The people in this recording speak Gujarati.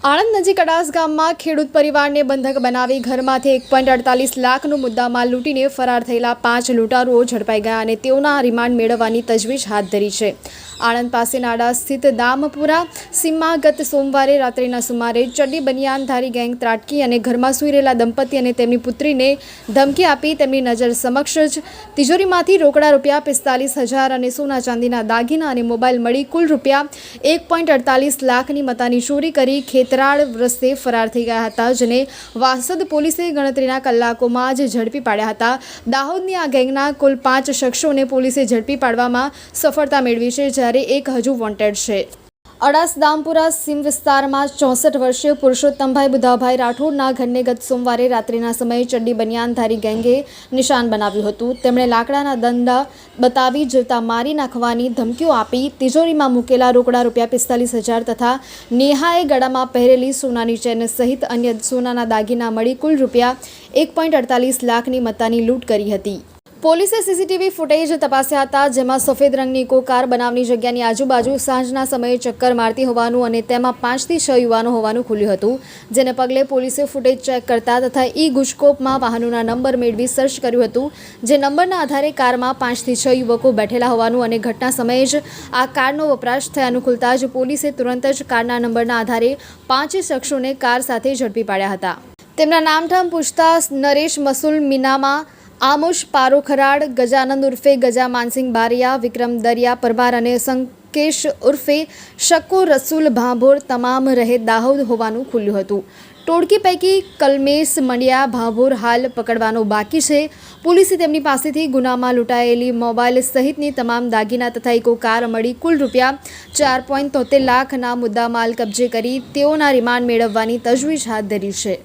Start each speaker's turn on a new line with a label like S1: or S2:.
S1: આણંદ નજીક અડાસ ગામમાં ખેડૂત પરિવારને બંધક બનાવી ઘરમાંથી એક પોઈન્ટ અડતાલીસ લાખનું મુદ્દામાલ લૂંટીને ફરાર થયેલા પાંચ લૂંટારુઓ ઝડપાઈ ગયા અને તેઓના રિમાન્ડ મેળવવાની તજવીજ હાથ ધરી છે. આણંદ પાસેના અડાસ સ્થિત દામપુરા સીમમાં ગત સોમવારે રાત્રિના સુમારે ચડ્ડી બનિયાનધારી ગેંગ ત્રાટકી અને ઘરમાં સૂઈ રહેલા દંપતી અને તેમની પુત્રીને ધમકી આપી તેમની નજર સમક્ષ જ તિજોરીમાંથી રોકડા રૂપિયા પિસ્તાલીસ હજાર અને સોના ચાંદીના દાગીના અને મોબાઈલ મળી કુલ રૂપિયા એક પોઈન્ટ અડતાલીસ લાખની મતાની ચોરી કરી ખેતરાળ રસ્તે ફરાર થઈ ગયા હતા, જેને વાસદ પોલીસે ગણતરીના કલાકોમાં જ ઝડપી પાડ્યા હતા. દાહોદની આ ગેંગના કુલ પાંચ શખ્સોને પોલીસે ઝડપી પાડવામાં સફળતા મેળવી છે, જ્યારે એક હજુ વોન્ટેડ છે. અડાસ દામપુરા સીમ વિસ્તારમાં ચોસઠ વર્ષીય પુરુષોત્તમભાઈ બુધાભાઈ રાઠોડના ઘરને ગત સોમવારે રાત્રિના સમયે ચડ્ડી બનિયાનધારી ગેંગે નિશાન બનાવ્યું હતું. તેમણે લાકડાના દંડા બતાવી જતા મારી નાખવાની ધમકીઓ આપી, તિજોરીમાં મૂકેલા રોકડા રૂપિયા પિસ્તાલીસ હજાર તથા નેહાએ ગળામાં પહેરેલી સોનાની ચેન સહિત અન્ય સોનાના દાગીના મળી કુલ રૂપિયા એક પોઈન્ટ અડતાલીસ લાખની મત્તાની લૂંટ કરી હતી. પોલીસે સીસીટીવી ફૂટેજ તપાસ્યા હતા, જેમાં સફેદ રંગની ઇકો કાર બનાવની જગ્યાની આજુબાજુ સાંજના સમયે ચક્કર મારતી હોવાનું અને તેમાં પાંચથી છ યુવાનો હોવાનું ખુલ્યું હતું. જેને પગલે પોલીસે ફૂટેજ ચેક કરતા તથા ઈ ગુજકોપમાં વાહનોના નંબર મેળવી સર્ચ કર્યું હતું, જે નંબરના આધારે કારમાં પાંચથી છ યુવકો બેઠેલા હોવાનું અને ઘટના સમયે જ આ કારનો વપરાશ થયાનું ખુલતા જ પોલીસે તુરંત જ કારના નંબરના આધારે પાંચ શખ્સોને કાર સાથે ઝડપી પાડ્યા હતા. તેમના નામઠામ પૂછતા નરેશ મસુલ મીનામા આમુશ પારોખરાડ, ગજાનંદ ઉર્ફે ગજા માનસિંહ બારિયા, વિક્રમ દરિયા, પરમાર અને સંકેશ ઉર્ફે શકો રસુલ ભાંભોર તમામ રહે દાહોદ હોવાનું ખુલ્યું હતું. ટોળકી પૈકી કલમેશ, મંડિયા, ભાભોર હાલ પકડવાનો બાકી છે. પોલીસે તેમની પાસેથી ગુનામાં લૂંટાયેલી મોબાઈલ સહિતની તમામ દાગીના તથા ઇકો કાર મળી કુલ રૂપિયા ચાર પોઈન્ટ તોતેર લાખના મુદ્દામાલ કબજે કરી તેઓના રિમાન્ડ મેળવવાની તજવીજ હાથ ધરી છે.